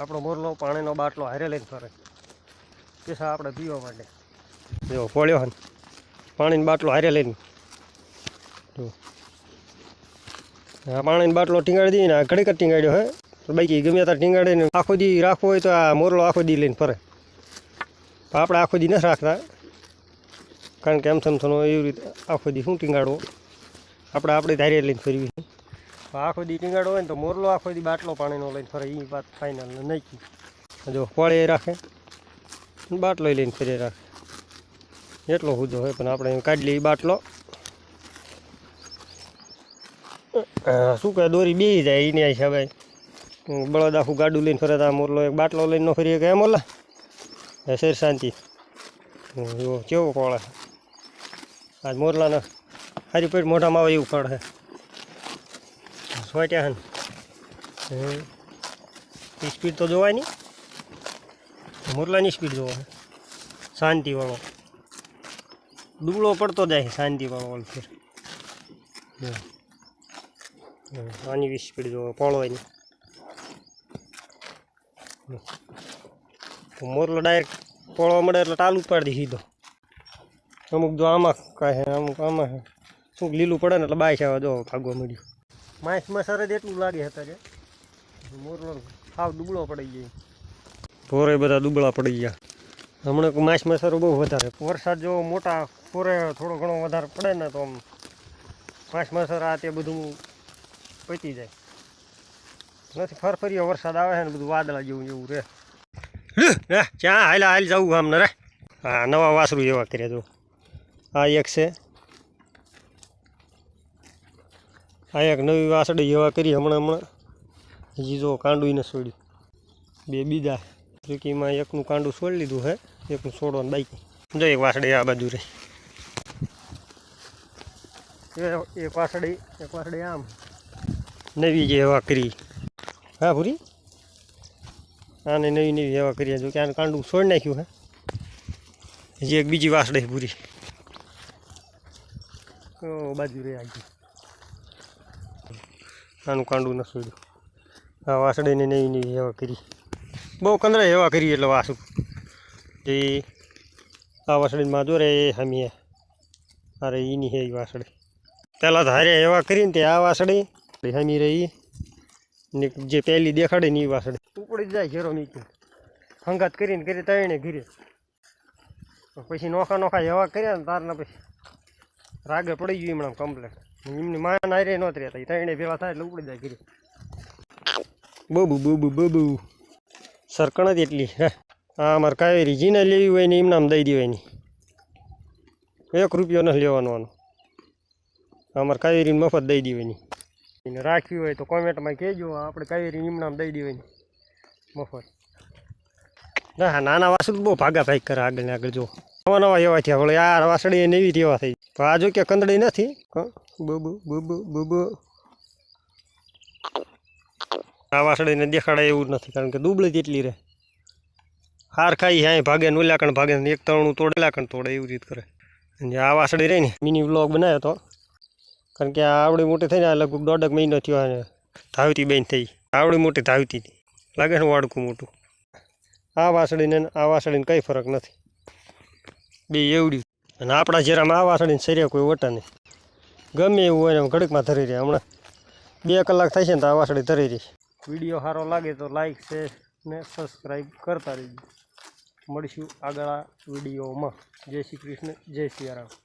આપણો મોરલો પાણીનો બાટલો હારે લઈને ફરે. પૈસા આપણે પીવા માટે. જો પોળ્યો હન. પાણીનો બાટલો હારે લઈને. જો. આ પાણીનો બાટલો ટીંગાડી દઈએ ને ઘડીક જ ટીંગાડ્યો હે. બાકી ગમે ત્યારે ટીંગાડીને આખો દી રાખવો હોય તો આ મોરલો આખો દી લઈને ફરે. પણ આપણે આખો દી નથી રાખતા. કારણ કે એમ થમથનો એવી રીતે આખો દી શું ટીંગાડવો? આપણે આપણે ધારે લઈને ફરવી આખો દી ટીંગાડો હોય ને તો મોરલો આખો દી બાટલો પાણીનો લઈને ફરે એ વાત ફાઇનલ નહીં જો પોળે રાખે, બાટલો લઈને ફરી રાખે. એટલો હુદો હોય, પણ આપણે કાઢી લઈએ બાટલો. શું કહે, દોરી બે જાય એની હિસાબે બળદ આખું ગાડું લઈને ફરે, તા મોરલો એક બાટલો લઈને ન ફરીએ કે એમ ઓલા શેર શાંતિ. જો કેવો કોળે. આજ મોરલાના હારી પેટ મોઢામાં આવે એવું ફળ છે. સોટ્યા હન. સ્પીડ તો જોવાય નહીં મોરલાની સ્પીડ જોવો શાંતિવાળો. દુબળો પડતો જાય શાંતિવાળો ઓલ ફેર. આની વીસ સ્પીડ જોવો પોળવાની તો મોરલો ડાયરેક્ટ પોળવા મળે એટલે ટાલ ઉપાડી પાડી સીધો. અમુક જો આમાં કાંઈ અમુક આમાં શું લીલું પડે ને એટલે બાય છે જો ભાગવા મળ્યું માઇસ સરદ જ એટલું લાગે કે મોરલો સાવ દુબળો પડી જાય પોરે બધા દુબળા પડી ગયા. હમણાં માસ મસારો બહુ વધારે. વરસાદ જો મોટા પોરે થોડો ઘણો વધારે પડે ને તો આમ માસ સર આ તે બધું પચી જાય. નથી ફરફરીયો વરસાદ આવે છે ને બધું વાદળા જેવું જેવું રે ચા હાલ હાલ જવું આમને રે હા નવા વાસરું એવા કર્યા જો આ એક છે. આ એક નવી વાસડી એવા કરી હમણાં હમણાં. હજી જો કાંડુંને છોડ્યું. બે બીજા. જોકીમાં એકનું કાંડું છોડી લીધું હે, એકનું છોડવાનું બાઈક જો એક વાસડી આ બાજુ રહી. એક વાસડી એક વાસડી આમ. નવી જે એવા કરી. હા, ભૂરી? આને નવી નવી એવા કરી જો કે આને કાંડું છોડી નાખ્યું હે. હજી એક બીજી વાસડી પૂરી બાજુ રહી આગળ. આનું કાંડું ન છોડ્યું આ વાસળીને નવી નવી હેવા કરી. બહુ કંદરા એવા કરી એટલે વાસું. એ આ વાસળીમાં જો રે એ હમી અરે એની હે વાસળી. પહેલાં તો હારે એવા કરીને તે આ વાસળી હમી રહી. ને જે પહેલી દેખાડે ને એ વાસળી. ઉપડી જાય ઘેરો નીચે. હંગાત કરીને કરી તળીને ઘીરે. પછી નોખા નોખા એવા કર્યા ને તારના પછી રાગે પડી ગયું હમણાં કમ્પ્લેટ એમની માન નાયરે નહોતી રહેતા. એ ભેવા થાય એટલે ઉપડી જાય ઘીરે. બબુ બબુ બબુ. સરકણ જ એટલી હે. અમારે કાવેરી જીને લેવી હોય ને એમનામ દઈ દેવાની એક રૂપિયો નથી લેવાનો આનો. અમારે કાવેરીને મફત દઈ દેવાની એને. રાખવી હોય તો કોમેન્ટમાં કહેજો આપણે કાવેરી એમનામ દઈ દેવાની મફત. ના નાના વાસણ બહુ ભાગા ભાગ કરે આગળ ને આગળ જો. નવા નવા એવા થયા વળી આ વાસળી એવી તેવા થઈ. આ જો કે કંદડી નથી બબુ બબુ બબુ આ વાસળીને દેખાડાય એવું નથી, કારણ કે દુબળી જેટલી રહે. હાર ખાઈ હાય ભાગે ને ભાગે એક તણું તોડે તોડે, એવી રીત કરે. જે આ વાસળી રહી ને, મિની વ્લોગ બનાવ્યો તો. કારણ કે આ આવડી મોટી થઈને લગભગ દોઢક મહિનો થયો અને ધાવતી બેન થઈ. આવડી મોટી ધાવતી હતી. લાગે ને વાડકું મોટું. આ વાસળીને આ વાસળીને કંઈ ફરક નથી. બે એવડી. અને આપણા જેરામાં આ વાસળીને શરીર કોઈ વટા નહીં. ગમે એવું હોય ને ઘડીકમાં ધરી રહે. હમણાં બે કલાક થાય છે ને તો આ વાસળી ધરી રહી. વીડિયો સારો લાગે તો લાઈક શેર ને સબસ્ક્રાઈબ કરતા રહીજો. મળીશું આગળ વિડીયોમાં. જય શ્રી કૃષ્ણ, જય સિયારામ.